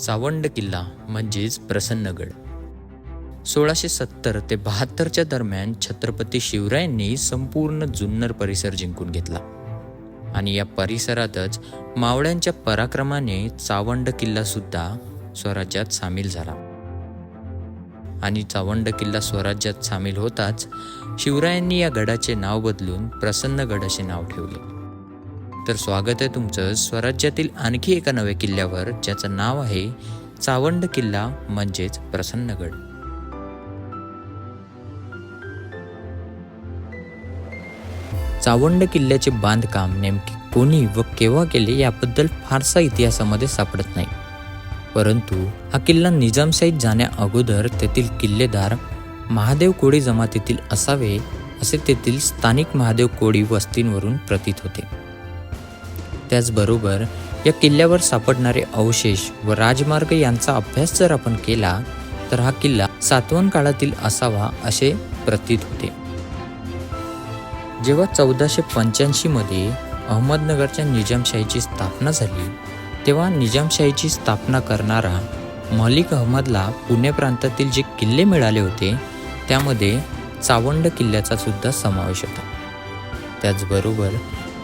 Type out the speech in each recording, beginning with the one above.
चावंड किल्ला म्हणजेच प्रसन्नगड. सोळाशे सत्तर ते बहात्तरच्या दरम्यान छत्रपती शिवरायांनी संपूर्ण जुन्नर परिसर जिंकून घेतला. आणि या परिसरातच मावळ्यांच्या पराक्रमाने चावंड किल्ला सुद्धा स्वराज्यात सामील झाला. आणि चावंड किल्ला स्वराज्यात सामील होताच शिवरायांनी या गडाचे नाव बदलून प्रसन्नगड असे नाव ठेवले. तर स्वागत आहे तुमचं. स्वराज्यातील आणखी एका नव्या किल्ल्यावर ज्याचं नाव आहे चावंड किल्ला म्हणजेच प्रसन्नगड. चावंड किल्ल्याचे बांधकाम नेमके कोणी व केव्हा केले याबद्दल फारसा इतिहासामध्ये सापडत नाही. परंतु हा किल्ला निजामशाहीत जाण्या अगोदर तेथील किल्लेदार महादेव कोळी जमातीतील असावे असे तेथील स्थानिक महादेव कोळी वस्तींवरून प्रतीत होते. त्याचबरोबर या किल्ल्यावर सापडणारे अवशेष व राजमार्ग यांचा अभ्यास जर आपण केला तर हा किल्ला सातवन काळातील असावा असे प्रतीत होते. जेव्हा चौदाशे पंच्याऐंशीमध्ये अहमदनगरच्या निजामशाहीची स्थापना झाली तेव्हा निजामशाहीची स्थापना करणारा मलिक अहमदला पुणे प्रांतातील जे किल्ले मिळाले होते त्यामध्ये चावंड किल्ल्याचा सुद्धा समावेश होता. त्याचबरोबर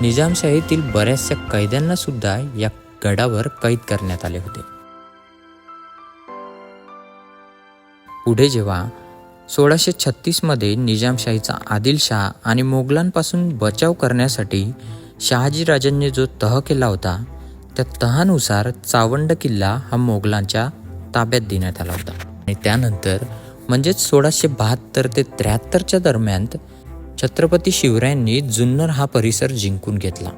निजामशाहीतील बऱ्याचशा कैद्यांना सुद्धा या गडावर कैद करण्यात आले होते. पुढे जेव्हा सोळाशे छत्तीसमध्ये निजामशाहीचा आदिलशाह आणि मोगलांपासून बचाव करण्यासाठी शहाजीराजांनी जो तह केला होता त्या तहानुसार चावंड किल्ला हा मोगलांच्या ताब्यात देण्यात आला होता. आणि त्यानंतर म्हणजेच सोळाशे बहात्तर ते त्र्याहत्तरच्या दरम्यान छत्रपती शिवरायांनी जुन्नर हा परिसर जिंकून घेतला.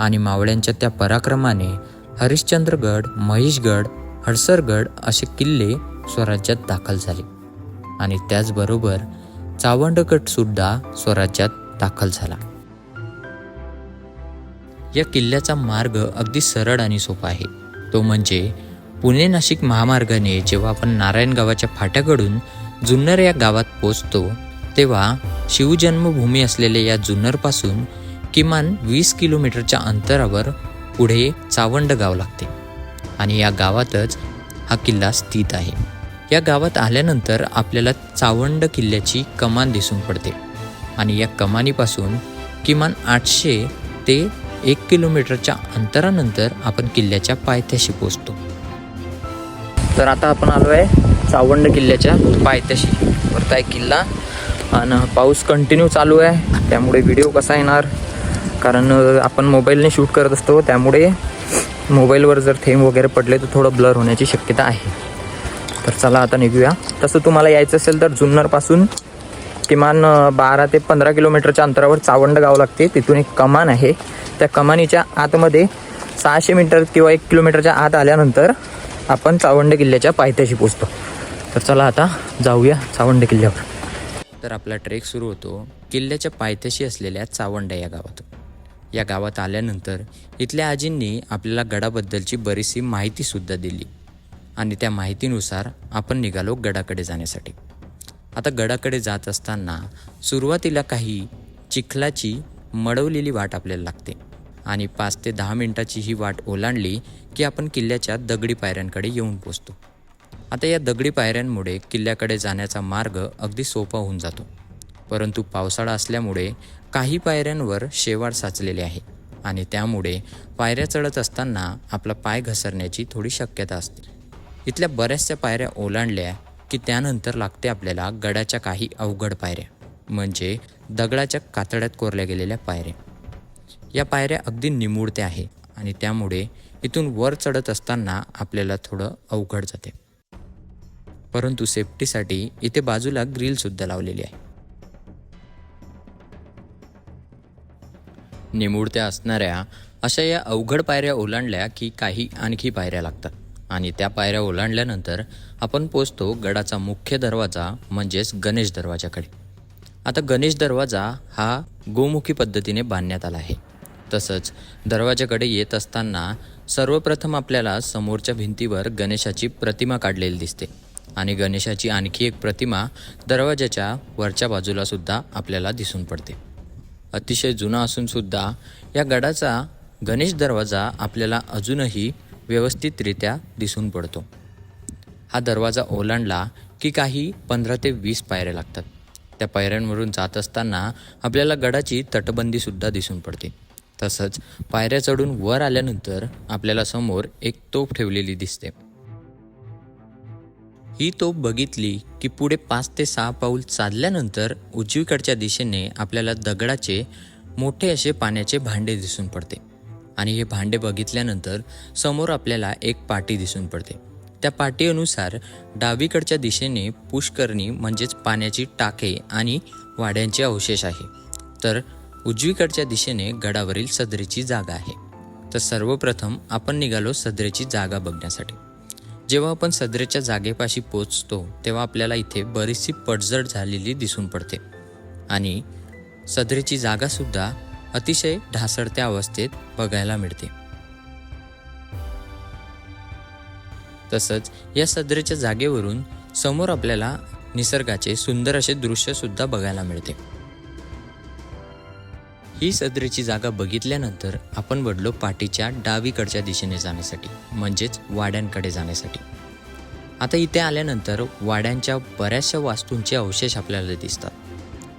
आणि मावळ्यांच्या त्या पराक्रमाने हरिश्चंद्रगड महेशगड हडसरगड असे किल्ले स्वराज्यात दाखल झाले. आणि त्याचबरोबर चावंडगडसुद्धा स्वराज्यात दाखल झाला. या किल्ल्याचा मार्ग अगदी सरळ आणि सोपा आहे. तो म्हणजे पुणे नाशिक महामार्गाने जेव्हा आपण नारायण गावाच्या फाट्याकडून जुन्नर या गावात पोचतो तेव्हा शिवजन्मभूमी असलेल्या या जुन्नरपासून किमान वीस किलोमीटरच्या अंतरावर पुढे चावंड गाव लागते. आणि या गावातच हा किल्ला स्थित आहे. या गावात आल्यानंतर आपल्याला चावंड किल्ल्याची कमान दिसून पडते. आणि या कमानीपासून किमान आठशे ते एक किलोमीटरच्या अंतरानंतर आपण किल्ल्याच्या पायथ्याशी पोचतो तर आता आपण आलो आहे चावंड किल्ल्याच्या पायथ्याशी. वरता एक किल्ला आणि पाऊस कंटिन्यू चालू आहे. त्यामुळे व्हिडिओ कसा येणार? कारण आपण मोबाईलने शूट करत असतो. त्यामुळे मोबाईलवर जर थेंब वगैरे पडले तर थोडं ब्लर होण्याची शक्यता आहे. तर चला आता निघूया. तसं तुम्हाला यायचं असेल तर जुन्नरपासून किमान बारा ते पंधरा किलोमीटरच्या अंतरावर चावंड गाव लागते. तिथून एक कमान आहे. त्या कमानीच्या आतमध्ये सहाशे मीटर किंवा एक किलोमीटरच्या आत आल्यानंतर आपण चावंड किल्ल्याच्या पायथ्याशी पोचतो तर चला आता जाऊया चावंड किल्ल्यावर. तर आपला ट्रेक सुरू होतो किल्ल्याच्या पायथ्याशी असलेल्या चावंडा या गावात. या गावात आल्यानंतर इथल्या आजींनी आपल्याला गडाबद्दलची बरीचशी माहितीसुद्धा दिली आणि त्या माहितीनुसार आपण निघालो गडाकडे जाण्यासाठी. आता गडाकडे जात असताना सुरुवातीला काही चिखलाची मडवलेली वाट आपल्याला लागते आणि पाच ते दहा मिनिटाची ही वाट ओलांडली की आपण किल्ल्याच्या दगडी पायऱ्यांकडे येऊन पोचतो. आता या दगडी पायऱ्यांमुळे किल्ल्याकडे जाण्याचा मार्ग अगदी सोपा होऊन जातो. परंतु पावसाळा असल्यामुळे काही पायऱ्यांवर शेवाळ साचलेले आहे आणि त्यामुळे पायऱ्या चढत असताना आपला पाय घसरण्याची थोडी शक्यता असते. इथल्या बऱ्याचशा पायऱ्या ओलांडल्या की त्यानंतर लागते आपल्याला गडाच्या काही अवघड पायऱ्या म्हणजे दगडाच्या कातड्यात कोरल्या गेलेल्या पायऱ्या. या पायऱ्या अगदी निमुळत्या आहे आणि त्यामुळे इथून वर चढत असताना आपल्याला थोडं अवघड जाते. परंतु सेफ्टीसाठी इथे बाजूला ग्रिलसुद्धा लावलेली आहे. निमुळत्या असणाऱ्या अशा या अवघड पायऱ्या ओलांडल्या की काही आणखी पायऱ्या लागतात. आणि त्या पायऱ्या ओलांडल्यानंतर आपण पोचतो गडाचा मुख्य दरवाजा म्हणजेच गणेश दरवाजाकडे आता गणेश दरवाजा हा गोमुखी पद्धतीने बांधण्यात आला आहे. तसंच दरवाजाकडे येत असताना सर्वप्रथम आपल्याला समोरच्या भिंतीवर गणेशाची प्रतिमा काढलेली दिसते. आणि गणेशाची आणखी एक प्रतिमा दरवाजाच्या वरच्या बाजूला सुद्धा आपल्याला दिसून पडते. अतिशय जुना असून सुद्धा या गडाचा गणेश दरवाजा आपल्याला अजूनही व्यवस्थितरित्या दिसून पडतो. हा दरवाजा ओलांडला की काही पंधरा ते वीस पायऱ्या लागतात. त्या पायऱ्यांवरून जात असताना आपल्याला गडाची तटबंदीसुद्धा दिसून पडते. तसंच पायऱ्या चढून वर आल्यानंतर आपल्याला समोर एक तोफ ठेवलेली दिसते. ही तोफ बघितली की पुढे पाच ते सहा पाऊल चालल्यानंतर उजवीकडच्या दिशेने आपल्याला दगडाचे मोठे असे पाण्याचे भांडे दिसून पडते. आणि हे भांडे बघितल्यानंतर समोर आपल्याला एक पाटी दिसून पडते. त्या पाटीनुसार डावीकडच्या दिशेने पुष्करणी म्हणजेच पाण्याची टाके आणि वाड्यांचे अवशेष आहे. तर उजवीकडच्या दिशेने गडावरील सदरेची जागा आहे. तर सर्वप्रथम आपण निघालो सदरेची जागा बघण्यासाठी. जेव्हा आपण सदरेच्या जागेपाशी पोचतो तेव्हा आपल्याला इथे बरीचशी पडझड झालेली दिसून पडते. आणि सदरेची जागासुद्धा अतिशय ढासळत्या अवस्थेत बघायला मिळते. तसंच या सदरेच्या जागेवरून समोर आपल्याला निसर्गाचे सुंदर असे दृश्यसुद्धा बघायला मिळते. ही सदरेची जागा बघितल्यानंतर आपण वडलो पाठीच्या डावीकडच्या दिशेने जाण्यासाठी म्हणजेच वाड्यांकडे जाण्यासाठी. आता इथे आल्यानंतर वाड्यांच्या बऱ्याचशा वास्तूंचे अवशेष आपल्याला दिसतात.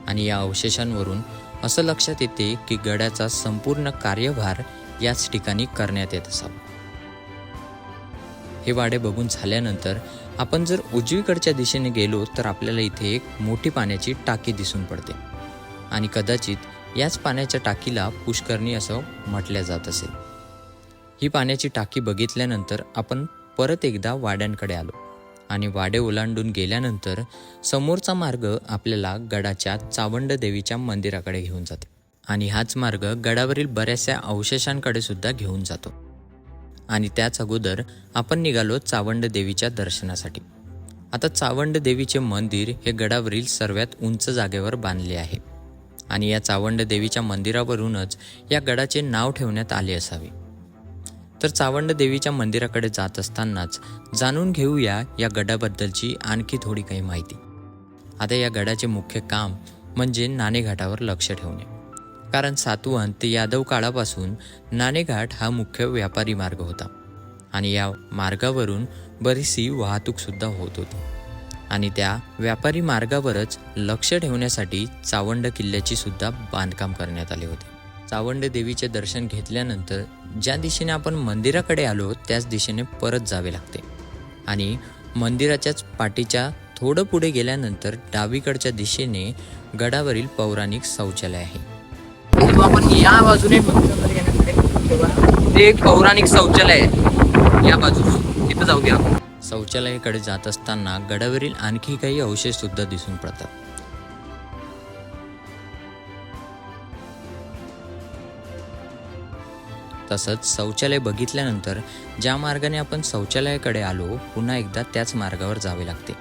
आणि या अवशेषांवरून असं लक्षात येते की गडाचा संपूर्ण कार्यभार याच ठिकाणी करण्यात येत असावा. हे वाडे बघून झाल्यानंतर आपण जर उजवीकडच्या दिशेने गेलो तर आपल्याला इथे एक मोठी पाण्याची टाकी दिसून पडते. आणि कदाचित याच पाण्याच्या टाकीला पुष्करणी असं म्हटल्या जात असेल ही पाण्याची टाकी बघितल्यानंतर आपण परत एकदा वाड्यांकडे आलो आणि वाडे ओलांडून गेल्यानंतर समोरचा मार्ग आपल्याला गडाच्या चावंड देवीच्या मंदिराकडे घेऊन जाते आणि हाच मार्ग गडावरील बऱ्याचशा अवशेषांकडे सुद्धा घेऊन जातो. आणि त्याच अगोदर आपण निघालो चावंड देवीच्या दर्शनासाठी. आता चावंड देवीचे मंदिर हे गडावरील सर्वात उंच जागेवर बांधले आहे. आणि या चावंड देवीच्या मंदिरावरूनच या गडाचे नाव ठेवण्यात आले असावे. तर चावंड देवीच्या मंदिराकडे जात असतानाच जाणून घेऊया या गडाबद्दलची आणखी थोडी काही माहिती. आता या गडाचे मुख्य काम म्हणजे नाणेघाटावर लक्ष ठेवणे. कारण सातवाहन ते यादव काळापासून नाणेघाट हा मुख्य व्यापारी मार्ग होता. आणि या मार्गावरून बरीचशी वाहतूकसुद्धा होत होती. आणि त्या व्यापारी मार्गावरच लक्ष ठेवण्यासाठी चावंड किल्ल्याची सुद्धा बांधकाम करण्यात आले होते. चावंड देवीचे दर्शन घेतल्यानंतर ज्या दिशेने आपण मंदिराकडे आलो त्याच दिशेने परत जावे लागते. आणि मंदिराच्याच पाठीच्या थोडं पुढे गेल्यानंतर डावीकडच्या दिशेने गडावरील पौराणिक शौचालय आहे. आपण या बाजूने ते एक पौराणिक शौचालय आहे. या बाजूस. तिथं जाऊया आपण. शौचालयाकडे जात असताना गडावरील आणखी काही अवशेष सुद्धा दिसून पडतात. तसंच शौचालय बघितल्यानंतर ज्या मार्गाने आपण शौचालयाकडे आलो पुन्हा एकदा त्याच मार्गावर जावे लागते.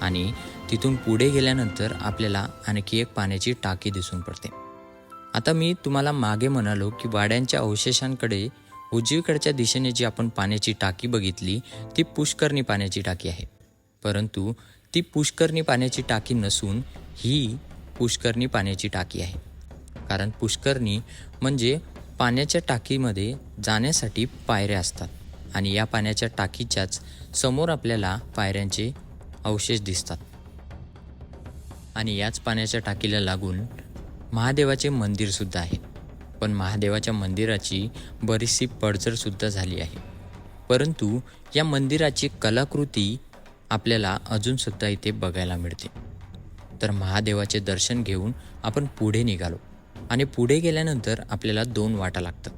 आणि तिथून पुढे गेल्यानंतर आपल्याला आणखी एक पाण्याची टाकी दिसून पडते. आता मी तुम्हाला मागे म्हणालो की वाड्यांच्या अवशेषांकडे उजवीकडच्या दिशेने जी आपण पाण्याची टाकी बघितली ती पुष्करणी पाण्याची टाकी आहे. परंतु ती पुष्करणी पाण्याची टाकी नसून ही पुष्करणी पाण्याची टाकी आहे. कारण पुष्करणी म्हणजे पाण्याच्या टाकीमध्ये जाण्यासाठी पायऱ्या असतात आणि या पाण्याच्या टाकीच्याच समोर आपल्याला पायऱ्यांचे अवशेष दिसतात. आणि याच पाण्याच्या टाकीला लागून महादेवाचे मंदिरसुद्धा आहे. पण महादेवाच्या मंदिराची बरीचशी पडझडसुद्धा झाली आहे. परंतु या मंदिराची कलाकृती आपल्याला अजूनसुद्धा इथे बघायला मिळते. तर महादेवाचे दर्शन घेऊन आपण पुढे निघालो आणि पुढे गेल्यानंतर आपल्याला दोन वाटा लागतात.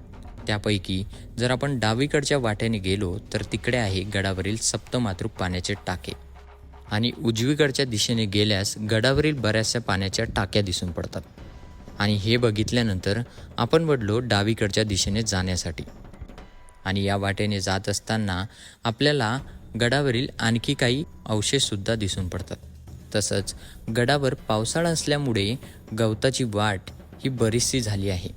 त्यापैकी जर आपण डावीकडच्या वाट्याने गेलो तर तिकडे आहे गडावरील सप्तमातृक पाण्याचे टाके. आणि उजवीकडच्या दिशेने गेल्यास गडावरील बऱ्याचशा पाण्याच्या टाक्या दिसून पडतात. आणि हे बघितल्यानंतर आपण वडलो डावीकडच्या दिशेने जाण्यासाठी. आणि या वाटेने जात असताना आपल्याला गडावरील आणखी काही अवशेषसुद्धा दिसून पडतात. तसंच गडावर पावसाळा असल्यामुळे गवताची वाट ही बरीचशी झाली आहे.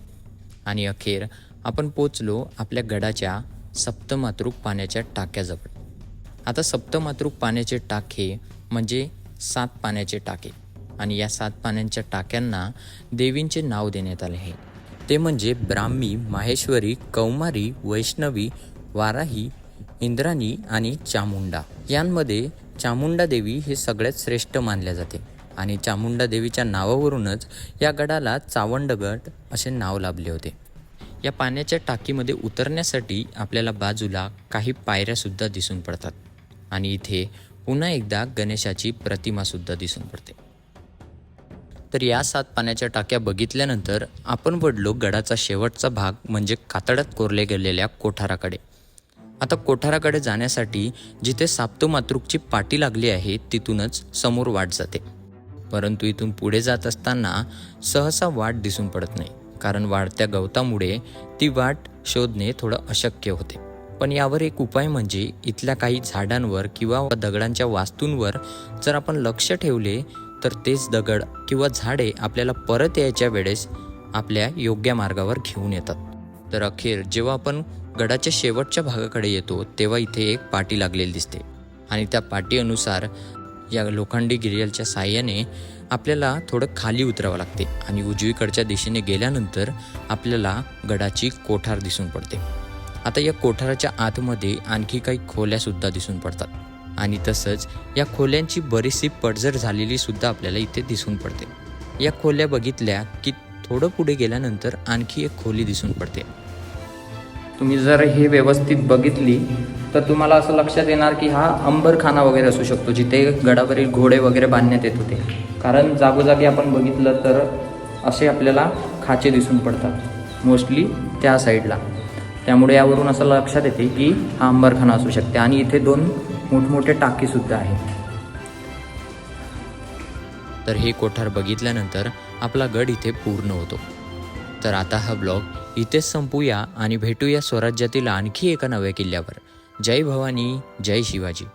आणि अखेर आपण पोचलो आपल्या गडाच्या सप्तमातृक पाण्याच्या टाक्याजवळ. आता सप्तमातृक पाण्याचे टाके म्हणजे सात पाण्याचे टाके. आणि या सात पाण्याच्या टाक्यांना देवींचे नाव देण्यात आले आहे. ते म्हणजे ब्राह्मी माहेश्वरी कौमारी वैष्णवी वाराही इंद्राणी आणि चामुंडा. यांमध्ये चामुंडा देवी हे सगळ्यात श्रेष्ठ मानल्या जाते. आणि चामुंडा देवीच्या नावावरूनच या गडाला चावंडगड असे नाव लाभले होते. या पाण्याच्या टाकीमध्ये उतरण्यासाठी आपल्याला बाजूला काही पायऱ्यासुद्धा दिसून पडतात. आणि इथे पुन्हा एकदा गणेशाची प्रतिमासुद्धा दिसून पडते. तर या सात पाण्याच्या टाक्या बघितल्यानंतर आपण पडलो गडाचा शेवटचा भाग म्हणजे कातडात कोरले गेलेल्या कोठाराकडे. आता कोठाराकडे जाण्यासाठी जिथे साप्तो मातृकची पाटी लागली आहे तिथूनच समोर वाट जाते. परंतु इथून पुढे जात असताना सहसा वाट दिसून पडत नाही कारण वाढत्या गवतामुळे ती वाट शोधणे थोडं अशक्य होते. पण यावर एक उपाय म्हणजे इथल्या काही झाडांवर किंवा दगडांच्या वास्तूंवर जर आपण लक्ष ठेवले तर तेच दगड किंवा झाडे आपल्याला परत यायच्या वेळेस आपल्या योग्य मार्गावर घेऊन येतात. तर अखेर जेव्हा आपण गडाच्या शेवटच्या भागाकडे येतो तेव्हा इथे एक पाटी लागलेली दिसते. आणि त्या पाटीनुसार या लोखंडी गिरियलच्या साह्याने आपल्याला थोडं खाली उतरावं लागते आणि उजवीकडच्या दिशेने गेल्यानंतर आपल्याला गडाची कोठार दिसून पडते. आता या कोठाराच्या आतमध्ये आणखी काही खोल्यासुद्धा दिसून पडतात. आणि तसंच या खोल्यांची बरीचशी पडझड झालेली सुद्धा आपल्याला इथे दिसून पडते. या खोल्या बघितल्या की थोडं पुढे गेल्यानंतर आणखी एक खोली दिसून पडते. तुम्ही जर हे व्यवस्थित बघितली तर तुम्हाला असं लक्षात येणार की हा अंबरखाना वगैरे असू शकतो जिथे गडावरील घोडे वगैरे बांधण्यात येत होते. कारण जागोजागी आपण बघितलं तर असे आपल्याला खाचे दिसून पडतात मोस्टली त्या साईडला. त्यामुळे यावरून असं लक्षात येते की हा अंबरखाना असू शकते. आणि इथे दोन मोठमोठे टाकीसुद्धा आहेत. तर हे कोठार बघितल्यानंतर आपला गड इथे पूर्ण होतो. तर आता हा ब्लॉग इथेच संपूया आणि भेटूया स्वराज्यातील आणखी एका नव्या किल्ल्यावर. जय भवानी जय शिवाजी.